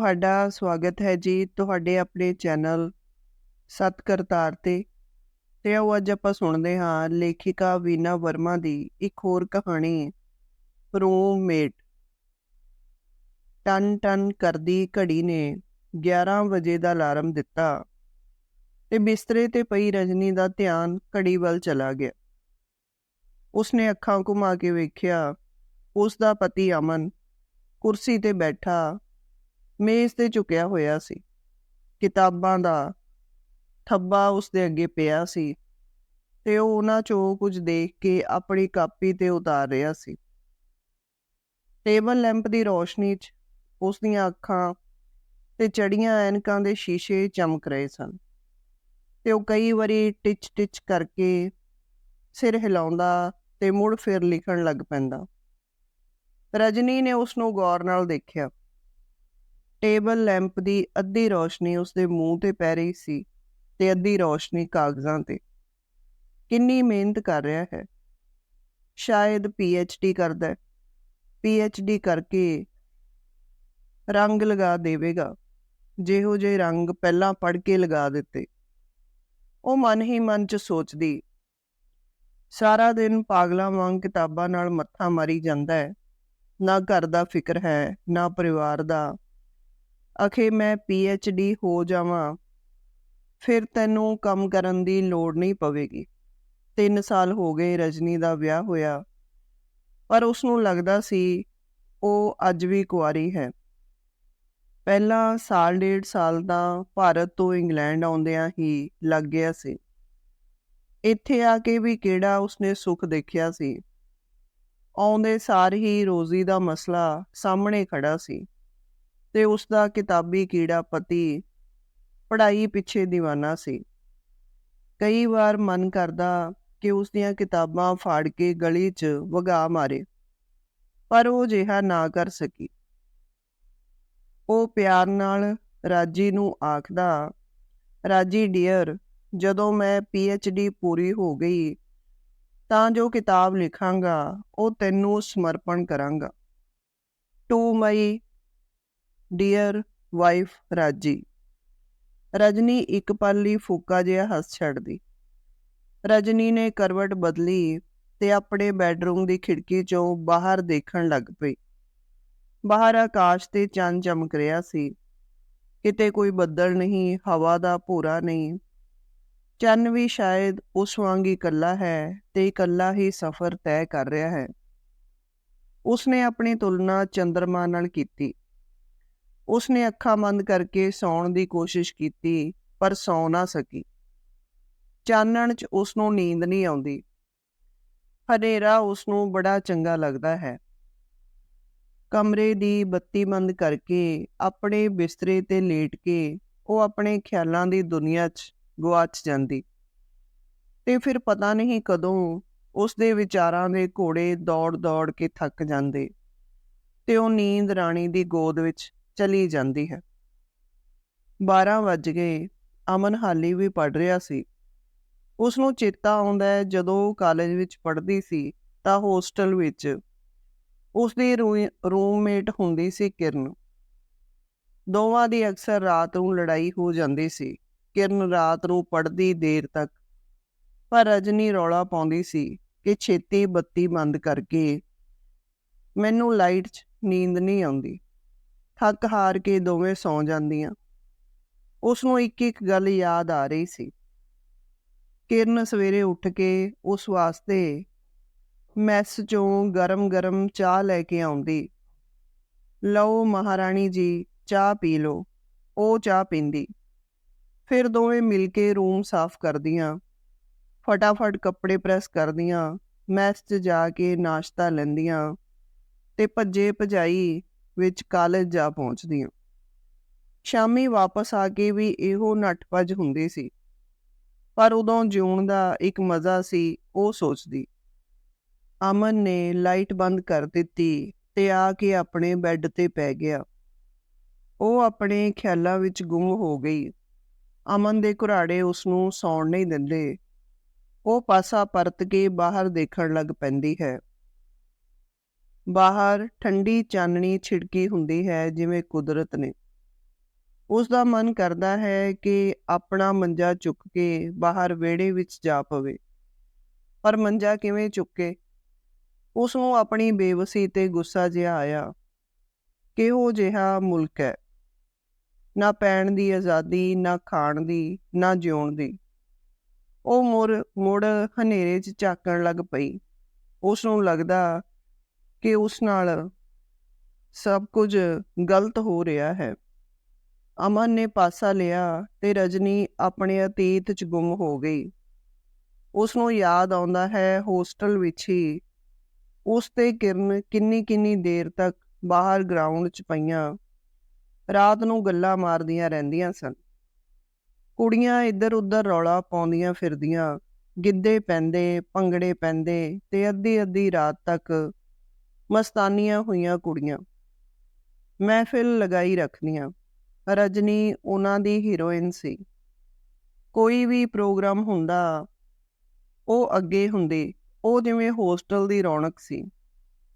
ਤੁਹਾਡਾ ਸਵਾਗਤ ਹੈ ਜੀ ਤੁਹਾਡੇ ਆਪਣੇ ਚੈਨਲ ਸਤ ਕਰਤਾਰ ਤੇ ਤੇ ਆਓ ਅੱਜ ਆਪਾਂ ਸੁਣਦੇ ਹਾਂ ਲੇਖਿਕਾ ਵੀਨਾ ਵਰਮਾ ਦੀ ਇੱਕ ਹੋਰ ਕਹਾਣੀ, ਰੂਮਮੇਟ। ਟਨ ਟਨ ਕਰਦੀ ਘੜੀ ਨੇ 11 ਵਜੇ ਦਾ ਅਲਾਰਮ ਦਿੱਤਾ ਤੇ ਬਿਸਤਰੇ ਤੇ ਪਈ ਰਜਨੀ ਦਾ ਧਿਆਨ ਘੜੀ ਵੱਲ ਚਲਾ ਗਿਆ। ਉਸਨੇ ਅੱਖਾਂ ਘੁਮਾ ਕੇ ਵੇਖਿਆ ਉਸ ਦਾ ਪਤੀ ਅਮਨ ਕੁਰਸੀ ਤੇ ਬੈਠਾ ਮੇਜ਼ ਤੇ ਝੁਕਿਆ ਹੋਇਆ ਸੀ। ਕਿਤਾਬਾਂ ਦਾ ਥੱਬਾ ਉਸ ਦੇ ਅੱਗੇ ਪਿਆ ਸੀ ਤੇ ਉਹ ਉਹਨਾਂ ਚੋਂ ਕੁਝ ਦੇਖ ਕੇ ਆਪਣੀ ਕਾਪੀ ਤੇ ਉਤਾਰ ਰਿਹਾ ਸੀ। ਟੇਬਲ ਲੈਂਪ ਦੀ ਰੋਸ਼ਨੀ 'ਚ ਉਸ ਦੀਆਂ ਅੱਖਾਂ ਤੇ ਚੜੀਆਂ ਐਨਕਾਂ ਦੇ ਸ਼ੀਸ਼ੇ ਚਮਕ ਰਹੇ ਸਨ ਤੇ ਉਹ ਕਈ ਵਾਰੀ ਟਿਚ ਟਿਚ ਕਰਕੇ ਸਿਰ ਹਿਲਾਉਂਦਾ ਤੇ ਮੁੜ ਫਿਰ ਲਿਖਣ ਲੱਗ ਪੈਂਦਾ। ਰਜਨੀ ਨੇ ਉਸ ਨੂੰ ਗੌਰ ਨਾਲ ਦੇਖਿਆ। ਟੇਬਲ ਲੈਂਪ ਦੀ ਅੱਧੀ ਰੋਸ਼ਨੀ ਉਸਦੇ ਮੂੰਹ ਤੇ ਪੈ ਰਹੀ ਸੀ ਤੇ ਅੱਧੀ ਰੋਸ਼ਨੀ ਕਾਗਜ਼ਾਂ ਤੇ। ਕਿੰਨੀ ਮਿਹਨਤ ਕਰ ਰਿਹਾ ਹੈ। ਸ਼ਾਇਦ ਪੀ ਐਚ ਡੀ ਕਰਦਾ ਹੈ। ਡੀ ਕਰਕੇ ਰੰਗ ਲਗਾ ਦੇਵੇਗਾ। ਜਿਹੋ ਜਿਹੇ ਰੰਗ ਪਹਿਲਾਂ ਪੜ ਕੇ ਲਗਾ ਦਿੱਤੇ। ਉਹ ਮਨ ਹੀ ਮਨ 'ਚ ਸੋਚਦੀ, ਸਾਰਾ ਦਿਨ ਪਾਗਲਾਂ ਵਾਂਗ ਕਿਤਾਬਾਂ ਨਾਲ ਮੱਥਾ ਮਾਰੀ ਜਾਂਦਾ ਹੈ। ਨਾ ਘਰ ਦਾ ਫਿਕਰ ਹੈ, ਨਾ ਪਰਿਵਾਰ ਦਾ ਅਖੇ ਮੈਂ ਪੀ ਐਚ ਡੀ ਹੋ ਜਾਵਾਂ, ਫਿਰ ਤੈਨੂੰ ਕੰਮ ਕਰਨ ਦੀ ਲੋੜ ਨਹੀਂ ਪਵੇਗੀ। 3 ਸਾਲ ਹੋ ਗਏ ਰਜਨੀ ਦਾ ਵਿਆਹ ਹੋਇਆ, ਪਰ ਉਸ ਨੂੰ ਲੱਗਦਾ ਸੀ ਉਹ ਅੱਜ ਵੀ ਕੁਆਰੀ ਹੈ। ਪਹਿਲਾਂ ਸਾਲ ਡੇਢ ਸਾਲ ਦਾ ਭਾਰਤ ਤੋਂ ਇੰਗਲੈਂਡ ਆਉਂਦਿਆਂ ਹੀ ਲੱਗ ਗਿਆ ਸੀ। ਇੱਥੇ ਆ ਕੇ ਵੀ ਕਿਹੜਾ ਉਸਨੇ ਸੁੱਖ ਦੇਖਿਆ ਸੀ? ਆਉਂਦੇ ਸਾਰ ਹੀ ਰੋਜ਼ੀ ਦਾ ਮਸਲਾ ਸਾਹਮਣੇ ਖੜਾ ਸੀ। ਤੇ ਉਸ ਦਾ ਕਿਤਾਬੀ ਕੀੜਾ ਪਤੀ ਪੜ੍ਹਾਈ ਪਿੱਛੇ دیਵਾਨਾ ਸੀ। ਕਈ ਵਾਰ ਮਨ ਕਰਦਾ ਕਿ ਉਸ ਦੀਆਂ ਕਿਤਾਬਾਂ ਫਾੜ ਕੇ ਗਲੀ 'ਚ ਵਗਾ ਮਾਰੇ, ਪਰ ਉਹ ਜਿਹਾ ਨਾ ਕਰ ਸਕੀ। ਉਹ ਪਿਆਰ ਨਾਲ ਰਾਜੀ ਨੂੰ ਆਖਦਾ, ਰਾਜੀ ਡੀਅਰ, ਜਦੋਂ ਮੈਂ ਡੀ ਪੂਰੀ ਹੋ ਗਈ, ਤਾਂ ਜੋ ਕਿਤਾਬ ਲਿਖਾਂਗਾ, ਉਹ ਤੈਨੂੰ ਸਮਰਪਣ ਕਰਾਂਗਾ। ਟੂ ਮਈ ਡੀਅਰ ਵਾਈਫ ਰਾਜੀ। ਰਜਨੀ ਇੱਕ ਪਲ ਲਈ ਫੂਕਾ ਜਿਹਾ ਹੱਸ ਛੱਡਦੀ। ਰਜਨੀ ਨੇ ਕਰਵਟ ਬਦਲੀ ਤੇ ਆਪਣੇ ਬੈੱਡਰੂਮ ਦੀ ਖਿੜਕੀ ਚੋਂ ਬਾਹਰ ਦੇਖਣ ਲੱਗ ਪਈ। ਬਾਹਰ ਆਕਾਸ਼ ਤੇ ਚੰਨ ਚਮਕ ਰਿਹਾ ਸੀ। ਕਿਤੇ ਕੋਈ ਬੱਦਲ ਨਹੀਂ, ਹਵਾ ਦਾ ਭੂਰਾ ਨਹੀਂ। ਚੰਨ ਵੀ ਸ਼ਾਇਦ ਉਸ ਵਾਂਗ ਹੀ ਇਕੱਲਾ ਹੈ ਤੇ ਇਕੱਲਾ ਹੀ ਸਫ਼ਰ ਤੈਅ ਕਰ ਰਿਹਾ ਹੈ। ਉਸਨੇ ਆਪਣੀ ਤੁਲਨਾ ਚੰਦਰਮਾ ਨਾਲ ਕੀਤੀ। ਉਸਨੇ ਅੱਖਾਂ ਬੰਦ ਕਰਕੇ ਸੌਣ ਦੀ ਕੋਸ਼ਿਸ਼ ਕੀਤੀ, ਪਰ ਸੌ ਨਾ ਸਕੀ। ਚਾਨਣ 'ਚ ਉਸ ਨੂੰ ਨੀਂਦ ਨਹੀਂ ਆਉਂਦੀ। ਹਨੇਰਾ ਉਸ ਨੂੰ ਬੜਾ ਚੰਗਾ ਲੱਗਦਾ ਹੈ। ਕਮਰੇ ਦੀ ਬੱਤੀ ਬੰਦ ਕਰਕੇ ਆਪਣੇ ਬਿਸਤਰੇ ਤੇ ਲੇਟ ਕੇ ਉਹ ਆਪਣੇ ਖਿਆਲਾਂ ਦੀ ਦੁਨੀਆ 'ਚ ਗਵਾਚ ਜਾਂਦੀ। ਤੇ ਫਿਰ ਪਤਾ ਨਹੀਂ ਕਦੋਂ ਉਸ ਦੇ ਵਿਚਾਰਾਂ ਦੇ ਘੋੜੇ ਦੌੜ-ਦੌੜ ਕੇ ਥੱਕ ਜਾਂਦੇ ਤੇ ਉਹ ਨੀਂਦ ਰਾਣੀ ਦੀ ਗੋਦ ਵਿੱਚ ਚਲੀ ਜਾਂਦੀ ਹੈ। 12 ਵੱਜ ਗਏ। ਅਮਨ ਹਾਲੀ ਵੀ ਪੜ ਰਿਹਾ ਸੀ। ਉਸ ਨੂੰ ਚੇਤਾ ਆਉਂਦਾ ਹੈ ਜਦੋਂ ਉਹ ਕਾਲਜ ਵਿੱਚ ਪੜ੍ਹਦੀ ਸੀ ਤਾਂ ਹੋਸਟਲ ਵਿੱਚ। ਉਸ ਦੀ ਰੂਮਮੇਟ ਹੁੰਦੀ ਸੀ ਕਿਰਨ। ਦੋਵਾਂ ਦੀ ਅਕਸਰ ਰਾਤ ਨੂੰ ਲੜਾਈ ਹੋ ਜਾਂਦੀ ਸੀ। ਕਿਰਨ ਰਾਤ ਨੂੰ ਪੜ੍ਹਦੀ ਦੇਰ ਤੱਕ। ਪਰ ਰਜਨੀ ਰੌਲਾ ਪਾਉਂਦੀ ਸੀ ਕਿ ਛੇਤੀ ਬੱਤੀ ਬੰਦ ਕਰਕੇ। ਮੈਨੂੰ ਲਾਈਟ 'ਚ ਨੀਂਦ ਨਹੀਂ ਆਉਂਦੀ। ਥੱਕ ਹਾਰ ਕੇ ਦੋਵੇਂ ਸੌਂ ਜਾਂਦੀਆਂ। ਉਸ ਨੂੰ ਇੱਕ ਇੱਕ ਗੱਲ ਯਾਦ ਆ ਰਹੀ ਸੀ। ਕਿਰਨ ਸਵੇਰੇ ਉੱਠ ਕੇ ਉਸ ਵਾਸਤੇ ਮੈਸ ਚੋਂ ਗਰਮ-ਗਰਮ ਚਾਹ ਲੈ ਕੇ ਆਉਂਦੀ। ਲਓ ਮਹਾਰਾਣੀ ਜੀ, ਚਾਹ ਪੀ ਲਓ। ਉਹ ਚਾਹ ਪੀਂਦੀ। ਫਿਰ ਦੋਵੇਂ ਮਿਲ ਕੇ ਰੂਮ ਸਾਫ਼ ਕਰਦੀਆਂ। ਫਟਾਫਟ ਕੱਪੜੇ ਪ੍ਰੈਸ ਕਰਦੀਆਂ, ਮੈਸ 'ਚ ਜਾ ਕੇ ਨਾਸ਼ਤਾ ਲੈਂਦੀਆਂ ਤੇ ਭੱਜੇ ਭਜਾਈ ਵਿੱਚ ਕਾਲਜ ਜਾ ਪਹੁੰਚਦੀਆਂ। ਸ਼ਾਮੀ ਵਾਪਸ ਆ ਕੇ ਵੀ ਇਹੋ ਨੱਠ-ਭੱਜ ਹੁੰਦੀ ਸੀ। ਪਰ ਉਦੋਂ ਜਿਉਣ ਦਾ ਇੱਕ ਮਜ਼ਾ ਸੀ, ਉਹ ਸੋਚਦੀ। ਅਮਨ ਨੇ ਲਾਈਟ ਬੰਦ ਕਰ ਦਿੱਤੀ ਤੇ ਆ ਕੇ ਆਪਣੇ ਬੈੱਡ ਤੇ ਪੈ ਗਿਆ। ਉਹ ਆਪਣੇ ਖਿਆਲਾਂ ਵਿੱਚ ਗੁੰਮ ਹੋ ਗਈ। ਅਮਨ ਦੇ ਘੁਰਾੜੇ ਉਸ ਨੂੰ ਸੌਣ ਨਹੀਂ ਦਿੰਦੇ। ਉਹ ਪਾਸਾ ਪਰਤ ਕੇ ਬਾਹਰ ਦੇਖਣ ਲੱਗ ਪੈਂਦੀ ਹੈ। ਬਾਹਰ ਠੰਡੀ ਚਾਨਣੀ ਛਿੜਕੀ ਹੁੰਦੀ ਹੈ, ਜਿਵੇਂ ਕੁਦਰਤ ਨੇ। ਉਸ ਦਾ ਮਨ ਕਰਦਾ ਹੈ ਕਿ ਆਪਣਾ ਮੰਜਾ ਚੁੱਕ ਕੇ ਬਾਹਰ ਵਿਹੜੇ ਵਿੱਚ ਜਾ ਪਵੇ। ਪਰ ਮੰਜਾ ਕਿਵੇਂ ਚੁੱਕੇ? ਉਸ ਨੂੰ ਆਪਣੀ ਬੇਵਸੀ ਤੇ ਗੁੱਸਾ ਜਿਹਾ ਆਇਆ ਕਿਹੋ ਜਿਹਾ ਮੁਲਕ ਹੈ। ਨਾ ਪੈਣ ਦੀ ਆਜ਼ਾਦੀ, ਨਾ ਖਾਣ ਦੀ, ਨਾ ਜਿਉਣ ਦੀ। ਉਹ ਮੁੜ ਮੁੜ ਹਨੇਰੇ 'ਚ ਝਾਕਣ ਲੱਗ ਪਈ। ਉਸ ਨੂੰ ਲੱਗਦਾ ਕਿ ਉਸ ਨਾਲ ਸਭ ਕੁਝ ਗਲਤ ਹੋ ਰਿਹਾ ਹੈ। ਅਮਨ ਨੇ ਪਾਸਾ ਲਿਆ ਤੇ ਰਜਨੀ ਆਪਣੇ ਅਤੀਤ 'ਚ ਗੁੰਮ ਹੋ ਗਈ। ਉਸ ਨੂੰ ਯਾਦ ਆਉਂਦਾ ਹੈ ਹੋਸਟਲ ਵਿੱਚ ਹੀ। ਉਸ ਤੇ ਕਿਰਨ ਕਿੰਨੀ ਕਿੰਨੀ ਦੇਰ ਤੱਕ ਬਾਹਰ ਗਰਾਊਂਡ 'ਚ ਪਈਆਂ। ਰਾਤ ਨੂੰ ਗੱਲਾਂ ਮਾਰਦੀਆਂ ਰਹਿੰਦੀਆਂ ਸਨ। ਕੁੜੀਆਂ ਇੱਧਰ ਉੱਧਰ ਰੌਲਾ ਪਾਉਂਦੀਆਂ ਫਿਰਦੀਆਂ। ਗਿੱਧੇ ਪੈਂਦੇ, ਭੰਗੜੇ ਪੈਂਦੇ ਤੇ ਅੱਧੀ ਅੱਧੀ ਰਾਤ ਤੱਕ ਮਸਤਾਨੀਆਂ ਹੋਈਆਂ ਕੁੜੀਆਂ। ਮਹਿਫਿਲ ਲਗਾਈ ਰੱਖਦੀਆਂ ਰਜਨੀ ਉਹਨਾਂ ਦੀ ਹੀਰੋਇਨ ਸੀ। ਕੋਈ ਵੀ ਪ੍ਰੋਗਰਾਮ ਹੁੰਦਾ, ਉਹ ਅੱਗੇ ਹੁੰਦੀ। ਉਹ ਜਿਵੇਂ ਹੋਸਟਲ ਦੀ ਰੌਣਕ ਸੀ।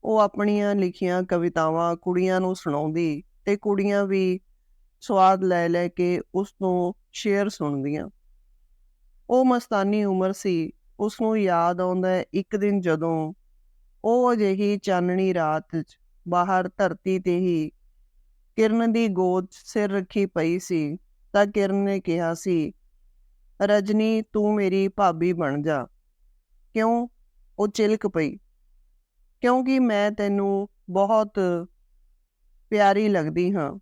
ਉਹ ਆਪਣੀਆਂ ਲਿਖੀਆਂ ਕਵਿਤਾਵਾਂ ਕੁੜੀਆਂ ਨੂੰ ਸੁਣਾਉਂਦੀ ਤੇ ਕੁੜੀਆਂ ਵੀ ਸਵਾਦ ਲੈ ਲੈ ਕੇ ਉਸ ਤੋਂ ਸ਼ੇਅਰ ਸੁਣਦੀਆਂ। ਉਹ ਮਸਤਾਨੀ ਉਮਰ ਸੀ। ਉਸ ਨੂੰ ਯਾਦ ਆਉਂਦਾ ਇੱਕ ਦਿਨ ਜਦੋਂ ਉਹ ਅਜਿਹੀ ਚਾਨਣੀ ਰਾਤ 'ਚ ਬਾਹਰ ਧਰਤੀ ਤੇ ਹੀ ਕਿਰਨ ਦੀ ਗੋਦ ਸਿਰ ਰੱਖੀ ਪਈ ਸੀ, ਤਾਂ ਕਿਰਨ ਨੇ ਕਿਹਾ ਸੀ, ਰਜਨੀ, ਤੂੰ ਮੇਰੀ ਭਾਬੀ ਬਣ ਜਾ। ਕਿਉਂ? ਉਹ ਚਿਲਕ ਪਈ। ਕਿਉਂਕਿ ਮੈਂ ਤੈਨੂੰ ਬਹੁਤ ਪਿਆਰੀ ਲੱਗਦੀ ਹਾਂ।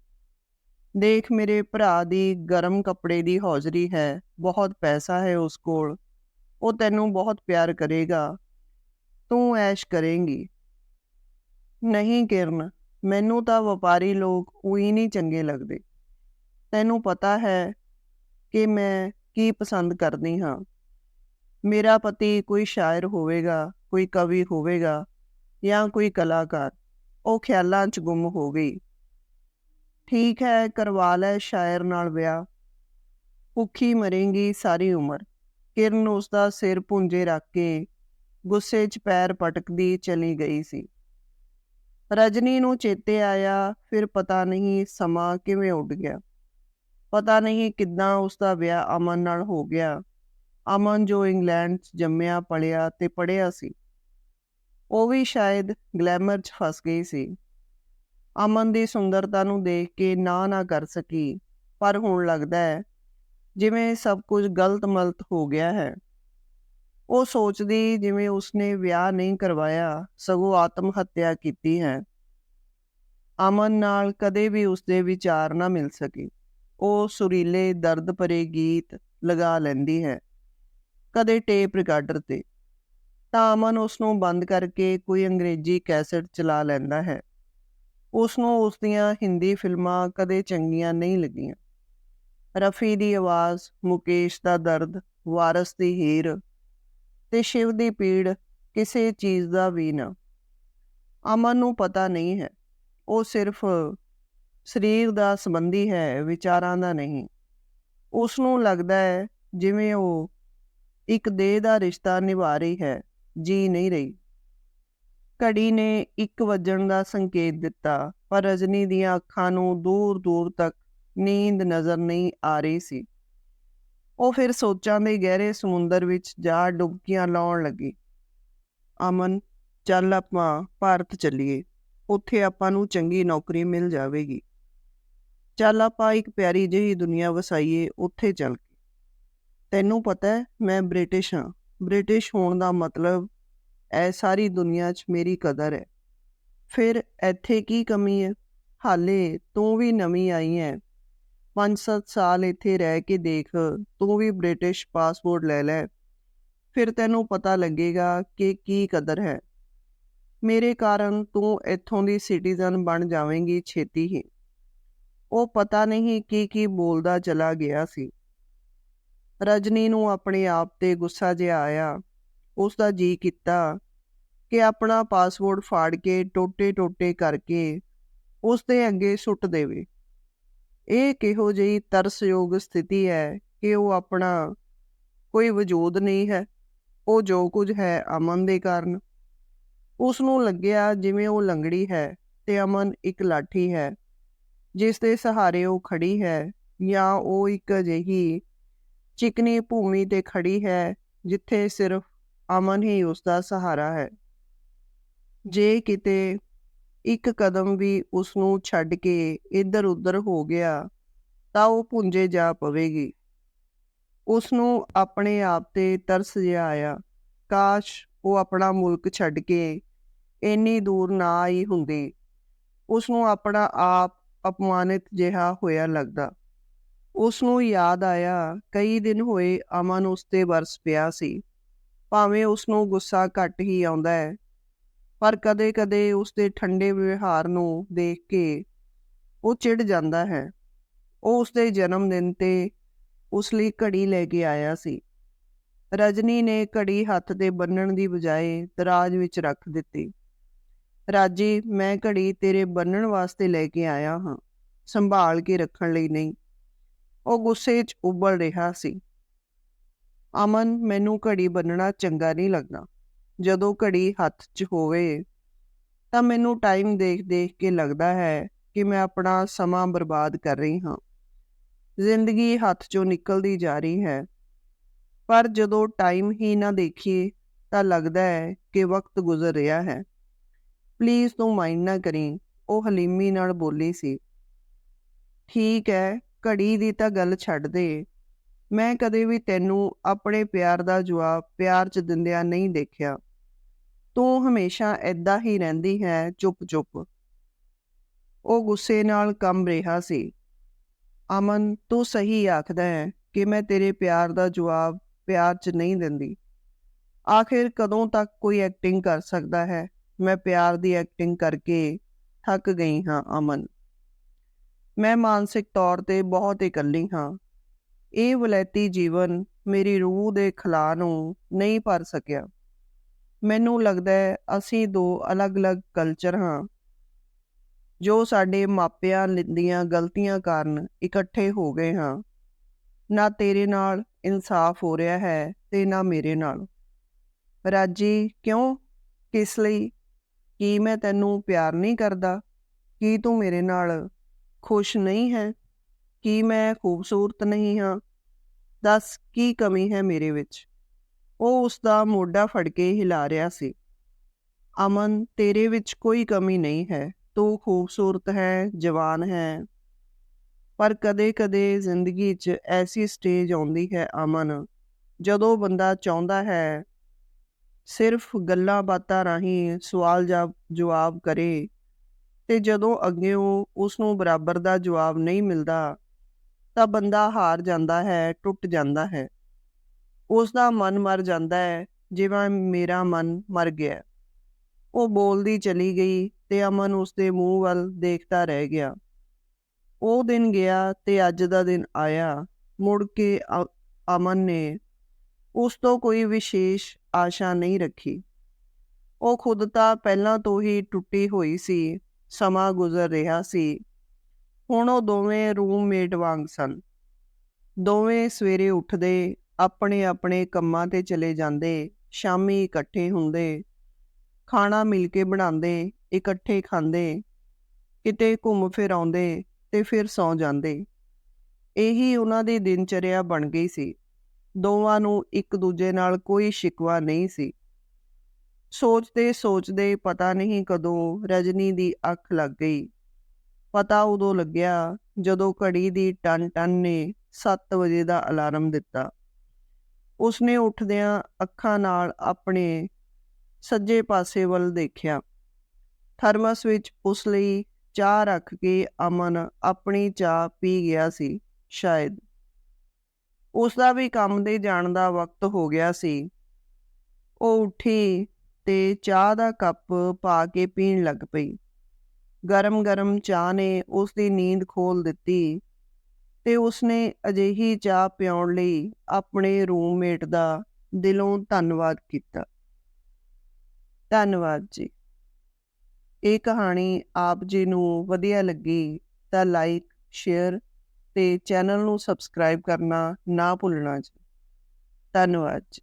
ਦੇਖ, ਮੇਰੇ ਭਰਾ ਦੀ ਗਰਮ ਕੱਪੜੇ ਦੀ ਹੌਜ਼ਰੀ ਹੈ, ਬਹੁਤ ਪੈਸਾ ਹੈ ਉਸ ਕੋਲ। ਉਹ ਤੈਨੂੰ ਬਹੁਤ ਪਿਆਰ ਕਰੇਗਾ। ਤੂੰ ਐਸ਼ ਕਰੇਂਗੀ। ਨਹੀਂ ਕਿਰਨ, ਮੈਨੂੰ ਤਾਂ ਵਪਾਰੀ ਲੋਕ ਉਹੀ ਨਹੀਂ ਚੰਗੇ ਲੱਗਦੇ। ਤੈਨੂੰ ਪਤਾ ਹੈ ਕਿ ਮੈਂ ਕੀ ਪਸੰਦ ਕਰਦੀ ਹਾਂ। ਮੇਰਾ ਪਤੀ ਕੋਈ ਸ਼ਾਇਰ ਹੋਵੇਗਾ, ਕੋਈ ਕਵੀ ਹੋਵੇਗਾ ਜਾਂ ਕੋਈ ਕਲਾਕਾਰ, ਉਹ ਖਿਆਲਾਂ 'ਚ ਗੁੰਮ ਹੋ ਗਈ। ਠੀਕ ਹੈ ਕਰਵਾ ਲੈ ਸ਼ਾਇਰ ਨਾਲ ਵਿਆਹ। ਭੁੱਖੀ ਮਰੇਂਗੀ ਸਾਰੀ ਉਮਰ। ਕਿਰਨ ਉਸ ਦਾ ਸਿਰ ਪੁੰਜੇ ਰੱਖ ਕੇ ਗੁੱਸੇ 'ਚ ਪੈਰ ਪਟਕਦੀ ਚਲੀ ਗਈ ਸੀ। ਰਜਨੀ ਨੂੰ ਚੇਤੇ ਆਇਆ, ਫਿਰ ਪਤਾ ਨਹੀਂ ਸਮਾਂ ਕਿਵੇਂ ਉੱਡ ਗਿਆ। ਪਤਾ ਨਹੀਂ ਕਿੱਦਾਂ ਉਸ ਦਾ ਵਿਆਹ ਅਮਨ ਨਾਲ ਹੋ ਗਿਆ। ਅਮਨ ਜੋ ਇੰਗਲੈਂਡ 'ਚ ਜੰਮਿਆ ਪਲਿਆ ਤੇ ਪੜਿਆ ਸੀ, ਉਹ ਵੀ ਸ਼ਾਇਦ ਗਲੈਮਰ 'ਚ ਫਸ ਗਈ ਸੀ। ਅਮਨ ਦੀ ਸੁੰਦਰਤਾ ਨੂੰ ਦੇਖ ਕੇ ਨਾ ਨਾ ਕਰ ਸਕੀ, ਪਰ ਹੁਣ ਲੱਗਦਾ ਹੈ, ਜਿਵੇਂ ਸਭ ਕੁਝ ਗਲਤ ਮਲਤ ਹੋ ਗਿਆ ਹੈ। ਉਹ ਸੋਚਦੀ ਜਿਵੇਂ ਉਸਨੇ ਵਿਆਹ ਨਹੀਂ ਕਰਵਾਇਆ, ਸਗੋਂ ਆਤਮ ਹੱਤਿਆ ਕੀਤੀ ਹੈ। ਅਮਨ ਨਾਲ ਕਦੇ ਵੀ ਉਸਦੇ ਵਿਚਾਰ ਨਾ ਮਿਲ ਸਕੇ। ਉਹ ਸੁਰੀਲੇ, ਦਰਦ ਭਰੇ ਗੀਤ ਲਗਾ ਲੈਂਦੀ ਹੈ, ਕਦੇ ਟੇਪ ਰਿਕਾਰਡਰ ਤੇ। ਤਾਂ ਅਮਨ ਉਸ ਨੂੰ ਬੰਦ ਕਰਕੇ ਕੋਈ ਅੰਗਰੇਜ਼ੀ ਕੈਸਟ ਚਲਾ ਲੈਂਦਾ ਹੈ। ਉਸ ਨੂੰ ਉਸ ਦੀਆਂ ਹਿੰਦੀ ਫਿਲਮਾਂ ਕਦੇ ਚੰਗੀਆਂ ਨਹੀਂ ਲੱਗੀਆਂ। ਰਫੀ ਦੀ ਆਵਾਜ਼, ਮੁਕੇਸ਼ ਦਾ ਦਰਦ, ਵਾਰਸ ਦੀ ਹੀਰ ਤੇ ਸ਼ਿਵ ਦੀ ਪੀੜ ਕਿਸੇ ਚੀਜ਼ ਦਾ ਵੀ ਨਾ। ਅਮਨ ਨੂੰ ਪਤਾ ਨਹੀਂ ਹੈ। ਉਹ ਸਿਰਫ ਸਰੀਰ ਦਾ ਸੰਬੰਧੀ ਹੈ, ਵਿਚਾਰਾਂ ਦਾ ਨਹੀਂ। ਉਸ ਨੂੰ ਲੱਗਦਾ ਹੈ, ਜਿਵੇਂ ਉਹ ਇੱਕ ਦੇਹ ਦਾ ਰਿਸ਼ਤਾ ਨਿਭਾ ਰਹੀ ਹੈ, ਜੀ ਨਹੀਂ ਰਹੀ। ਘੜੀ ਨੇ ਇੱਕ ਵੱਜਣ ਦਾ ਸੰਕੇਤ ਦਿੱਤਾ, ਪਰ ਰਜਨੀ ਦੀਆਂ ਅੱਖਾਂ ਨੂੰ ਦੂਰ ਦੂਰ ਤੱਕ ਨੀਂਦ ਨਜ਼ਰ ਨਹੀਂ ਆ ਰਹੀ ਸੀ। ਉਹ ਫਿਰ ਸੋਚਾਂ ਦੇ ਗਹਿਰੇ ਸਮੁੰਦਰ ਵਿੱਚ ਜਾ ਡੁਬਕੀਆਂ ਲਾਉਣ ਲੱਗੀ। ਅਮਨ, ਚੱਲ ਆਪਾਂ ਭਾਰਤ ਚੱਲੀਏ। ਉੱਥੇ ਆਪਾਂ ਨੂੰ ਚੰਗੀ ਨੌਕਰੀ ਮਿਲ ਜਾਵੇਗੀ। ਚੱਲ ਆਪਾਂ ਇੱਕ ਪਿਆਰੀ ਜਿਹੀ ਦੁਨੀਆ ਵਸਾਈਏ, ਉੱਥੇ ਚੱਲ ਕੇ। ਤੈਨੂੰ ਪਤਾ ਹੈ, ਮੈਂ ਬ੍ਰਿਟਿਸ਼ ਹਾਂ। ਬ੍ਰਿਟਿਸ਼ ਹੋਣ ਦਾ ਮਤਲਬ ਐ ਸਾਰੀ ਦੁਨੀਆ 'ਚ ਮੇਰੀ ਕਦਰ ਹੈ। ਫਿਰ ਇੱਥੇ ਕੀ ਕਮੀ ਹੈ? ਹਾਲੇ ਤੂੰ ਵੀ ਨਵੀਂ ਆਈ ਹੈ। 5-7 ਸਾਲ ਇੱਥੇ ਰਹਿ ਕੇ ਦੇਖ, ਤੂੰ ਵੀ ਬ੍ਰਿਟਿਸ਼ ਪਾਸਪੋਰਟ ਲੈ ਲੈ। ਫਿਰ ਤੈਨੂੰ ਪਤਾ ਲੱਗੇਗਾ ਕਿ ਕੀ ਕਦਰ ਹੈ। ਮੇਰੇ ਕਾਰਨ ਤੂੰ ਇੱਥੋਂ ਦੀ ਸਿਟੀਜ਼ਨ ਬਣ ਜਾਵੇਂਗੀ ਛੇਤੀ ਹੀ। ਉਹ ਪਤਾ ਨਹੀਂ ਕੀ ਕੀ ਬੋਲਦਾ ਚਲਾ ਗਿਆ ਸੀ। ਰਜਨੀ ਨੂੰ ਆਪਣੇ ਆਪ ਤੇ ਗੁੱਸਾ ਜਿਹਾ ਆਇਆ। ਉਸ ਦਾ ਜੀ ਕੀਤਾ ਕਿ ਆਪਣਾ ਪਾਸਪੋਰਟ ਫਾੜ ਕੇ ਟੋਟੇ-ਟੋਟੇ ਕਰਕੇ ਉਸ ਦੇ ਅੱਗੇ ਸੁੱਟ ਦੇਵੇ। ਇਹ ਕਿਹੋ ਜਿਹੀ ਤਰਸਯੋਗ ਸਥਿਤੀ ਹੈ ਕਿ ਉਹ ਆਪਣਾ ਕੋਈ ਵਜੂਦ ਨਹੀਂ ਹੈ, ਉਹ ਜੋ ਕੁਝ ਹੈ ਅਮਨ ਦੇ ਕਾਰਨ। ਉਸ ਨੂੰ ਲੱਗਿਆ ਜਿਵੇਂ ਉਹ ਲੰਗੜੀ ਹੈ ਤੇ ਅਮਨ ਇੱਕ ਲਾਠੀ ਹੈ, ਜਿਸ ਦੇ ਸਹਾਰੇ ਉਹ ਖੜੀ ਹੈ ਜਾਂ ਉਹ ਇੱਕ ਅਜਿਹੀ ਚਿਕਨੀ ਭੂਮੀ ਤੇ ਖੜੀ ਹੈ ਜਿੱਥੇ ਸਿਰਫ ਅਮਨ ਹੀ ਉਸ ਦਾ ਸਹਾਰਾ ਹੈ। ਜੇ ਕਿਤੇ ਇੱਕ ਕਦਮ ਵੀ ਉਸ ਨੂੰ ਛੱਡ ਕੇ ਇੱਧਰ ਉੱਧਰ ਹੋ ਗਿਆ ਤਾਂ ਉਹ ਪੁੰਜੇ ਜਾ ਪਵੇਗੀ। ਉਸ ਨੂੰ ਆਪਣੇ ਆਪ ਤੇ ਤਰਸ ਜਿਹਾ ਆਇਆ। ਕਾਸ਼ ਉਹ ਆਪਣਾ ਮੁਲਕ ਛੱਡ ਕੇ ਇੰਨੀ ਦੂਰ ਨਾ ਆਈ ਹੁੰਦੀ। ਉਸ ਨੂੰ ਆਪਣਾ ਆਪ ਅਪਮਾਨਿਤ ਜਿਹਾ ਹੋਇਆ ਲੱਗਦਾ। ਉਸ ਨੂੰ ਯਾਦ ਆਇਆ, ਕਈ ਦਿਨ ਹੋਏ ਅਮਨ ਉਸ ਤੇ ਵਰਸ ਪਿਆ ਸੀ। ਭਾਵੇਂ ਉਸ ਨੂੰ ਗੁੱਸਾ ਘੱਟ ਹੀ ਆਉਂਦਾ ਹੈ ਪਰ ਕਦੇ-ਕਦੇ ਉਸ ਦੇ ਠੰਡੇ ਵਿਵਹਾਰ ਨੂੰ ਦੇਖ ਕੇ ਉਹ ਚਿੜ ਜਾਂਦਾ ਹੈ। ਉਹ ਉਸ ਦੇ ਜਨਮ ਦਿਨ ਤੇ ਉਸ ਲਈ ਘੜੀ ਲੈ ਕੇ ਆਇਆ ਸੀ। ਰਜਨੀ ਨੇ ਘੜੀ ਹੱਥ ਤੇ ਬੰਨਣ ਦੀ ਬਜਾਏ ਦਰਾਜ ਵਿੱਚ ਰੱਖ ਦਿੱਤੀ। ਰਾਜੀ, ਮੈਂ ਘੜੀ ਤੇਰੇ ਬੰਨਣ ਵਾਸਤੇ ਲੈ ਕੇ ਆਇਆ ਹਾਂ। ਸੰਭਾਲ ਕੇ ਰੱਖਣ ਲਈ ਨਹੀਂ। ਉਹ ਗੁੱਸੇ 'ਚ ਉਬਲ ਰਿਹਾ ਸੀ। ਅਮਨ, ਮੈਨੂੰ ਘੜੀ ਬੰਨਣਾ ਚੰਗਾ ਨਹੀਂ ਲੱਗਦਾ। ਜਦੋਂ ਘੜੀ ਹੱਥ 'ਚ ਹੋਵੇ, ਤਾਂ ਮੈਨੂੰ ਟਾਈਮ ਦੇਖ-ਦੇਖ ਕੇ ਲੱਗਦਾ ਹੈ ਕਿ ਮੈਂ ਆਪਣਾ ਸਮਾਂ ਬਰਬਾਦ ਕਰ ਰਹੀ ਹਾਂ। ਜ਼ਿੰਦਗੀ ਹੱਥ 'ਚੋਂ ਨਿਕਲਦੀ ਜਾ ਰਹੀ ਹੈ। ਪਰ ਜਦੋਂ ਟਾਈਮ ਹੀ ਨਾ ਦੇਖੀਏ, ਤਾਂ ਲੱਗਦਾ ਹੈ ਕਿ ਵਕਤ ਗੁਜ਼ਰ ਰਿਹਾ ਹੈ। ਪਲੀਜ਼ ਤੂੰ ਮਾਈਂਡ ਨਾ ਕਰੀ, ਉਹ ਹਲੀਮੀ ਨਾਲ ਬੋਲੀ ਸੀ। ਠੀਕ ਹੈ, ਘੜੀ ਦੀ ਤਾਂ ਗੱਲ ਛੱਡ ਦੇ। ਮੈਂ ਕਦੇ ਵੀ ਤੈਨੂੰ ਆਪਣੇ ਪਿਆਰ ਦਾ ਜਵਾਬ ਪਿਆਰ 'ਚ ਦਿੰਦਿਆਂ ਨਹੀਂ ਦੇਖਿਆ। ਤੂੰ ਹਮੇਸ਼ਾ ਐਦਾਂ ਹੀ ਰਹਿੰਦੀ ਹੈ, ਚੁੱਪ-ਚੁੱਪ। ਉਹ ਗੁੱਸੇ ਨਾਲ ਕੰਬ ਰਿਹਾ ਸੀ। ਅਮਨ, ਤੂੰ ਸਹੀ ਆਖਦਾ ਹੈ ਕਿ ਮੈਂ ਤੇਰੇ ਪਿਆਰ ਦਾ ਜਵਾਬ ਪਿਆਰ 'ਚ ਨਹੀਂ ਦਿੰਦੀ। ਆਖਿਰ ਕਦੋਂ ਤੱਕ ਕੋਈ ਐਕਟਿੰਗ ਕਰ ਸਕਦਾ ਹੈ? ਮੈਂ ਪਿਆਰ ਦੀ ਐਕਟਿੰਗ ਕਰਕੇ ਥੱਕ ਗਈ ਹਾਂ, ਅਮਨ। ਮੈਂ ਮਾਨਸਿਕ ਤੌਰ ਤੇ ਬਹੁਤ ਇਕੱਲੀ ਹਾਂ। ਇਹ ਵਲੈਤੀ ਜੀਵਨ ਮੇਰੀ ਰੂਹ ਦੇ ਖਲਾ ਨੂੰ ਨਹੀਂ ਭਰ ਸਕਿਆ। ਮੈਨੂੰ ਲੱਗਦਾ ਹੈ ਅਸੀਂ ਦੋ ਅਲੱਗ-ਅਲੱਗ ਕਲਚਰ ਹਾਂ। ਜੋ ਸਾਡੇ ਮਾਪਿਆਂ ਦੀਆਂ ਗਲਤੀਆਂ ਕਾਰਨ ਇਕੱਠੇ ਹੋ ਗਏ ਹਾਂ। ਨਾ ਤੇਰੇ ਨਾਲ ਇਨਸਾਫ ਹੋ ਰਿਹਾ ਹੈ ਤੇ ਨਾ ਮੇਰੇ ਨਾਲ। ਰਾਜੀ, ਕਿਉਂ? ਕਿਸ ਲਈ? ਕੀ ਮੈਂ ਤੈਨੂੰ ਪਿਆਰ ਨਹੀਂ ਕਰਦਾ? ਕੀ ਤੂੰ ਮੇਰੇ ਨਾਲ ਖੁਸ਼ ਨਹੀਂ ਹੈ? ਕੀ ਮੈਂ ਖੂਬਸੂਰਤ ਨਹੀਂ ਹਾਂ? ਦੱਸ, ਕੀ ਕਮੀ ਹੈ ਮੇਰੇ ਵਿੱਚ? ਉਹ ਉਸ ਦਾ ਮੋਢਾ ਫੜ ਕੇ ਹਿਲਾ ਰਿਹਾ ਸੀ। ਅਮਨ, ਤੇਰੇ ਵਿੱਚ ਕੋਈ ਕਮੀ ਨਹੀਂ ਹੈ। ਤੂੰ ਖੂਬਸੂਰਤ ਹੈ, ਜਵਾਨ ਹੈ। ਪਰ ਕਦੇ-ਕਦੇ ਜ਼ਿੰਦਗੀ 'ਚ ਐਸੀ ਸਟੇਜ ਆਉਂਦੀ ਹੈ ਅਮਨ, ਜਦੋਂ ਬੰਦਾ ਚਾਹੁੰਦਾ ਹੈ ਸਿਰਫ ਗੱਲਾਂ ਬਾਤਾਂ ਰਾਹੀਂ ਸਵਾਲ ਜਵਾਬ ਕਰੇ ਤੇ ਜਦੋਂ ਅੱਗੇ ਉਹ ਉਸ ਨੂੰ ਬਰਾਬਰ ਦਾ ਜਵਾਬ ਨਹੀਂ ਮਿਲਦਾ ਤਾਂ ਬੰਦਾ ਹਾਰ ਜਾਂਦਾ ਹੈ, ਟੁੱਟ ਜਾਂਦਾ ਹੈ। ਉਸ ਦਾ ਮਨ ਮਰ ਜਾਂਦਾ ਹੈ, ਜਿਵੇਂ ਮੇਰਾ ਮਨ ਮਰ ਗਿਆ। ਉਹ ਬੋਲਦੀ ਚਲੀ ਗਈ ਤੇ ਅਮਨ ਉਸ ਦੇ ਮੂੰਹ ਵੱਲ ਦੇਖਦਾ ਰਹਿ ਗਿਆ। ਉਹ ਦਿਨ ਗਿਆ ਤੇ ਅੱਜ ਦਾ ਦਿਨ ਆਇਆ। ਮੁੜ ਕੇ ਅਮਨ ਨੇ ਉਸ ਤੋਂ ਕੋਈ ਵਿਸ਼ੇਸ਼ ਆਸ਼ਾ ਨਹੀਂ ਰੱਖੀ। ਉਹ ਖੁਦ ਤਾਂ ਪਹਿਲਾਂ ਤੋਂ ਹੀ ਟੁੱਟੀ ਹੋਈ ਸੀ, ਸਮਾਂ ਗੁਜ਼ਰ ਰਿਹਾ ਸੀ। ਹੁਣ ਉਹ ਦੋਵੇਂ ਰੂਮਮੇਟ ਵਾਂਗ ਸਨ। ਦੋਵੇਂ ਸਵੇਰੇ ਉੱਠਦੇ ਆਪਣੇ ਆਪਣੇ ਕੰਮਾਂ ਤੇ ਚਲੇ ਜਾਂਦੇ, ਸ਼ਾਮੀ ਇਕੱਠੇ ਹੁੰਦੇ, ਖਾਣਾ ਮਿਲ ਕੇ ਬਣਾਉਂਦੇ, ਇਕੱਠੇ ਖਾਂਦੇ, ਕਿਤੇ ਘੁੰਮ ਫਿਰ ਆਉਂਦੇ ਤੇ ਫਿਰ ਸੌਂ ਜਾਂਦੇ। ਇਹੀ ਉਹਨਾਂ ਦੀ ਦਿਨਚਰਿਆ ਬਣ ਗਈ ਸੀ। ਦੋਵਾਂ ਨੂੰ ਇੱਕ ਦੂਜੇ ਨਾਲ ਕੋਈ ਸ਼ਿਕਵਾ ਨਹੀਂ ਸੀ। ਸੋਚਦੇ ਸੋਚਦੇ ਪਤਾ ਨਹੀਂ ਕਦੋਂ ਰਜਨੀ ਦੀ ਅੱਖ ਲੱਗ ਗਈ। ਪਤਾ ਉਦੋਂ ਲੱਗਿਆ ਜਦੋਂ ਘੜੀ ਦੀ ਟਨ ਟਨ ਨੇ 7 ਵਜੇ ਦਾ ਅਲਾਰਮ ਦਿੱਤਾ। ਉਸਨੇ ਉੱਠਦਿਆਂ ਅੱਖਾਂ ਨਾਲ ਆਪਣੇ ਸੱਜੇ ਪਾਸੇ ਵੱਲ ਦੇਖਿਆ। ਥਰਮਸ ਵਿੱਚ ਉਸ ਲਈ ਚਾਹ ਰੱਖ ਕੇ ਅਮਨ ਆਪਣੀ ਚਾਹ ਪੀ ਗਿਆ ਸੀ, ਸ਼ਾਇਦ। ਉਸ ਦਾ ਵੀ ਕੰਮ ਦੇ ਜਾਣ ਦਾ ਵਕਤ ਹੋ ਗਿਆ ਸੀ। ਉਹ ਉੱਠੀ ਤੇ ਚਾਹ ਦਾ ਕੱਪ ਪਾ ਕੇ ਪੀਣ ਲੱਗ ਪਈ। ਗਰਮ-ਗਰਮ ਚਾਹ ਨੇ ਉਸ ਦੀ ਨੀਂਦ ਖੋਲ ਦਿੱਤੀ ਤੇ ਉਸਨੇ ਅਜਿਹੀ ਚਾਹ ਪਿਉਣ ਲਈ ਆਪਣੇ ਰੂਮਮੇਟ ਦਾ ਦਿਲੋਂ ਧੰਨਵਾਦ ਕੀਤਾ। ਧੰਨਵਾਦ ਜੀ। ਇਹ ਕਹਾਣੀ ਆਪ ਜੀ ਨੂੰ ਵਧੀਆ ਲੱਗੀ ਤਾਂ ਲਾਈਕ ਸ਼ੇਅਰ ਤੇ ਚੈਨਲ ਨੂੰ ਸਬਸਕ੍ਰਾਈਬ ਕਰਨਾ ਨਾ ਭੁੱਲਣਾ ਜੀ। ਧੰਨਵਾਦ ਜੀ।